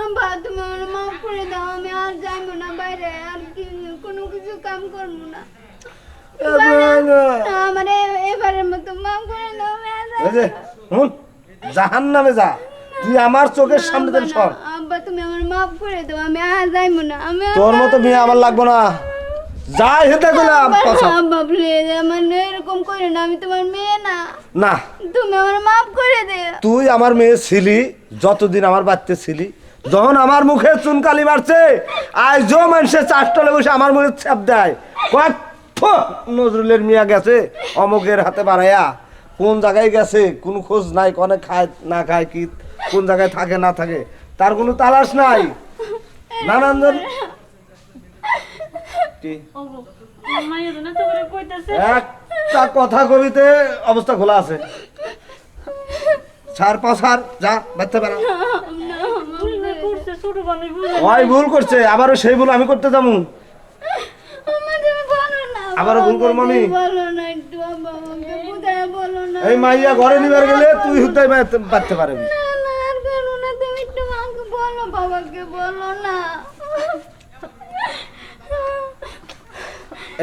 আব্বা তুমি আমার মাফ করে দাও আমি আর যাইবো না বাইরে আর কি কোনো কিছু কাম করব না। আমার এবারের মতো মাফ করে দাও আমি আর এই যে হুন জাহান নামে যা। তুই আমার চোখের সামনে থেকে সর। আব্বা তুমি আমার মাফ করে দাও আমি আর যাইবো না আমি তোর মতো আমার লাগবো না। যাই হেতে গেলাম আব্বা, আব্বা প্লিজ আমার এরকম করে না আমি তোমার মেয়ে না। না। তুমি আমার মাফ করে দে তুই আমার মেয়ে ছিলি যতদিন আমার বাচ্চা ছিলি যখন আমার মুখে চুনকালি মারছে আজও মানুষের চারটলে বসে আমার মুখে চাপ দেয় নজরুলের মিয়া গেছে অমুকের হাতে বাড়াইয়া কোন জায়গায় গেছে? কোন খোঁজ নাই, কনে খায়, না খায় কি, কোন জায়গায় থাকে, না থাকে। তার কোনো তালাশ নাই। নানান একটা কথা কবিতে অবস্থা খোলা আছে। ছাড় পাঁচ ছাড়, যা, বাচ্চা বেড়া। ছোট বানি বুঝে ওই ভুল করছে আবারও সেই ভুল আমি করতে যাব। আবারও ভুল করব আমি? এই মাইয়া ঘরে নিবার গেলে তুই হুদ্দাই বাঁচতে পারবি।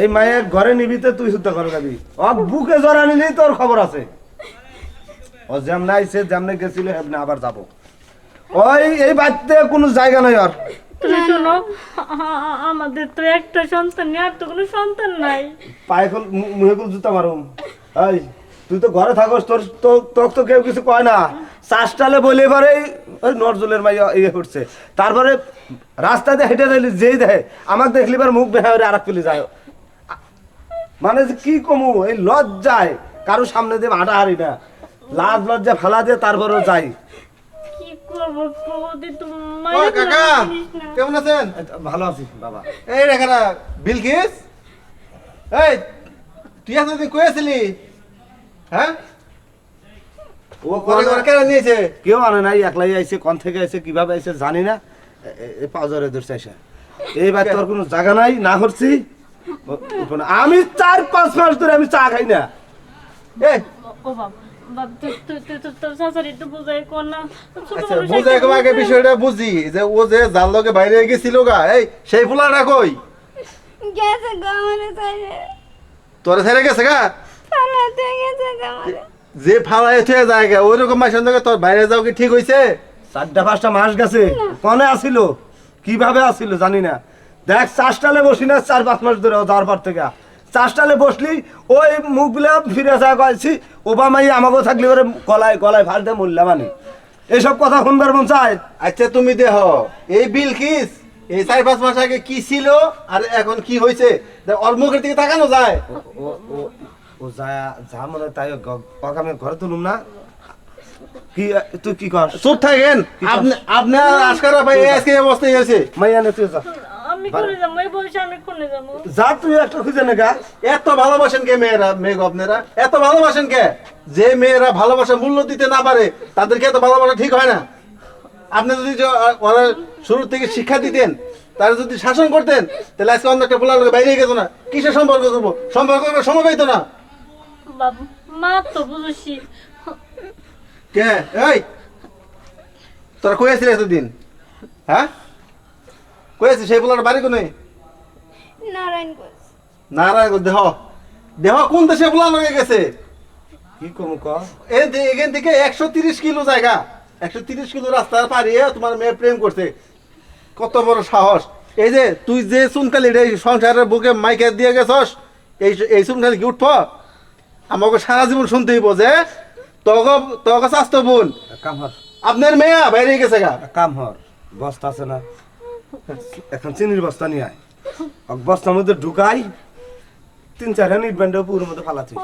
এই মায়ের ঘরে নিবিতে তুই হুদ্দা করে যাবি। ও বুকে জড়া নিলেই তোর খবর আছে। ও যেমন আইছে যেমনে গেছিল হেমনে আবার যাব। ওই এই বাড়িতে কোনো জায়গা নাই আর। তুমি শোনো আমাদের তো একটা সন্তান নেই আর তো কোনো সন্তান নাই। পায়ে জুতা মারুম। এই তুই তো ঘরে থাকস তোর তো- তোর তো কেউ কিছু কয় না। চাষটালে বলে এবারে ওই নজরুলের মাইয়া ইয়ে করছে। তারপরে রাস্তাতে হেঁটে যাইলি যেই দেখে আমাকে দেখলি এবার মুখ বেহা আর এক তুলি যায়। মানে যে কি কমু এই লজ্জায় কারও সামনে দিয়ে হাঁটা হারি না। লাজ লজ্জা ফেলা দিয়ে তারপরেও যাই। কাকা? কেমন আছেন? ভালো আছি বাবা। এই রেখাটা বিলকিস? এই তুই আছিলি? হ্যাঁ? ও ঘরে কেন নিয়েছে? কেউ আনে নাই একলাই আইছে কোন থেকে আইছে কীভাবে আইছে জানি না। এই পাউজারে ধরছে আইসা। এইবার তোর কোনো জায়গা নাই না করছি। আমি চার পাঁচ মাস ধরে আমি চা খাই না। এই ও বাবা। আচ্ছা আগে বিষয়টা বুঝি যে ও যে জাল লগে বাইরে গেছিল গা এই সেই ফুলাটা কই? গেছে গামনে তোরে ছেড়ে গেছে গা? পালাতে গেছে গামনে যে ফালাই থুয়ে যায় গা মাসের তোর বাইরে যাও কি ঠিক হইছে? চারটা পাঁচটা মাস গেছে কনে আসিল কীভাবে আসিল জানি না। দেখ চাষটালে বসি না চার পাঁচ মাস ধরে ও যাওয়ার পর থেকে। চাষটালে বসলি ওই মুখগুলা ফিরে আসা কয়েছি ওবামাই আমাকেও থাকলে ওরে গলায় গলায় ফাল দিয়ে মূল্যা মানে। এইসব কথা শুনবার মন চায়? আচ্ছা তুমি দেহ এই বিলকিস এই চার পাঁচ মাস আগে কি ছিল আর এখন কি হয়েছে ওর মুখের দিকে তাকানো যায়। ও যা যা মনে তাই আমি ঘরে তুলুম না। কি তুই কি কর? চুপ থাকেন। আপনি আপনার আজকার ভাই আজকে এই অবস্থায় হয়েছে মাইয়া নে তুই যা। আমি করে যাব এই বয়সে আমি কোনে যাব যা তুই একটা খুঁজে নে গা। এত ভালোবাসেন কে মেয়েরা মেয়ে আপনারা এত ভালোবাসেন কে? যে মেয়েরা ভালোবাসা মূল্য দিতে না পারে তাদেরকে এত ভালোবাসা ঠিক হয় না। আপনি যদি ওরা শুরু থেকে শিক্ষা দিতেন তারা যদি শাসন করতেন তাহলে আজকে অন্য একটা পোলার বাইরে গেত না। কিসের সম্পর্ক করব? সম্পর্ক করব সময় পাইতো না। বাপ মা তো বুঝছি কে? এই! তোরা কই আসছিস এতদিন? হ্যাঁ? কই সেই পোলার বাড়ি কোনে? নারায়ণ কোচ নারায়ণ দেহ। দেহ কোন দেশে পোলা লগে গেছে? কি কম ক? এই এখান থেকে একশো তিরিশ কিলো জায়গা। একশো তিরিশ কিলো রাস্তা পারিয়ে তোমার মেয়ে প্রেম করছে। কত বড় সাহস। এই যে তুই যে চুনকালি রে সংসারের বুকে মাইকে দিয়ে গেছস এই এই চুনকালি কি উঠব? আমাকে সারা জীবন শুনতে হইব যে তগো তগো স্বাস্থ্য বোন কাম হর আপনার মেয়ে বাইরে গেছে গা। কাম হর বস্তা আছে না। এখন চিনির বস্তা নিয়ে আয়। বস্তার মধ্যে ঢুকাই, তিন চার হানি ব্যান্ডের পুরোর মধ্যে ফালাচ্ছি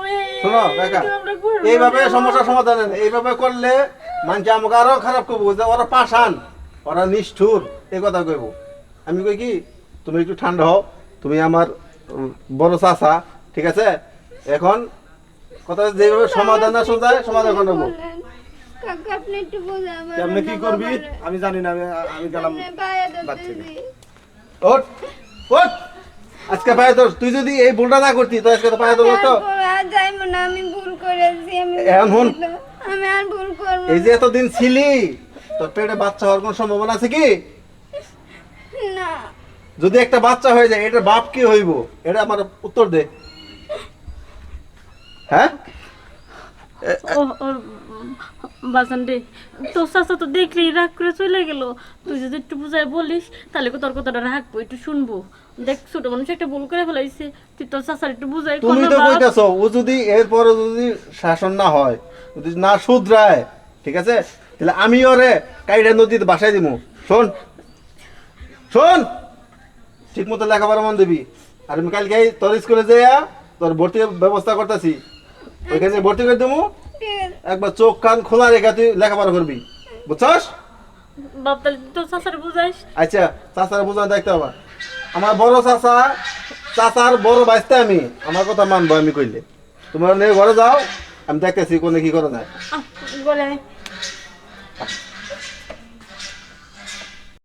শোনো, কাকা, এইভাবে সমস্যার সমাধান। এইভাবে করলে মানুষ আমাকে আরও খারাপ করব, যে ওরা পাশান ওরা নিষ্ঠুর, এই কথা কইব। আমি কই কি, তুমি একটু ঠান্ডা হও, তুমি আমার বড় চাচা, ঠিক আছে? এখন কথা যেভাবে সমাধান না শোনায় সমাধান করে আপনি একটু বোঝা কেমনে কি করবি? আমি জানি না আমি গেলাম বাদ থেকে। আজকে পায়ে তোর তুই যদি এই ভুলটা না করতি তো আজকে তো পায়ে তো। যাইবো না আমি ভুল করেছি আমি এখন। আমি আর ভুল করব এই যে এতদিন ছিলি তোর পেটে বাচ্চা হওয়ার কোনো সম্ভাবনা আছে কি? না। যদি একটা বাচ্চা হয়ে যায় এটার বাপ কি হইব? এটা আমার উত্তর দে। হ্যাঁ? বাজান রে তোর চাচা তো দেখলেই রাগ করে চলে গেল। তুই যদি একটু বুঝাই বলিস তাহলে তোর কথাটা রাখব একটু শুনব। দেখ ছোট মানুষ একটা ভুল করে ফেলাইছে তুই তোর চাচার একটু বুঝাই তুমি তো ও যদি এরপরে যদি শাসন না হয় যদি না শুধরায় ঠিক আছে? তাহলে আমি ওরে কাইডা নদীতে বাসায় দিমু। শোন শোন ঠিক মতো লেখাপড়া মন দিবি। আর আমি কালকে তোর স্কুলে যাইয়া তোর ভর্তির ব্যবস্থা করতেছি। ওইখানে ভর্তি করে দেবো। একবার চোখ কান খোলা রেখা তুই লেখাপড়া করবি। বুঝছস? আচ্ছা চাচার বোঝানো দেখতে হবে আমার বড় চাচা চাচার বড় বাইসতে আমি। আমার কথা মানবো আমি কইলে। তোমার নিয়ে ঘরে যাও আমি দেখতেছি কোনে কি করা যায়।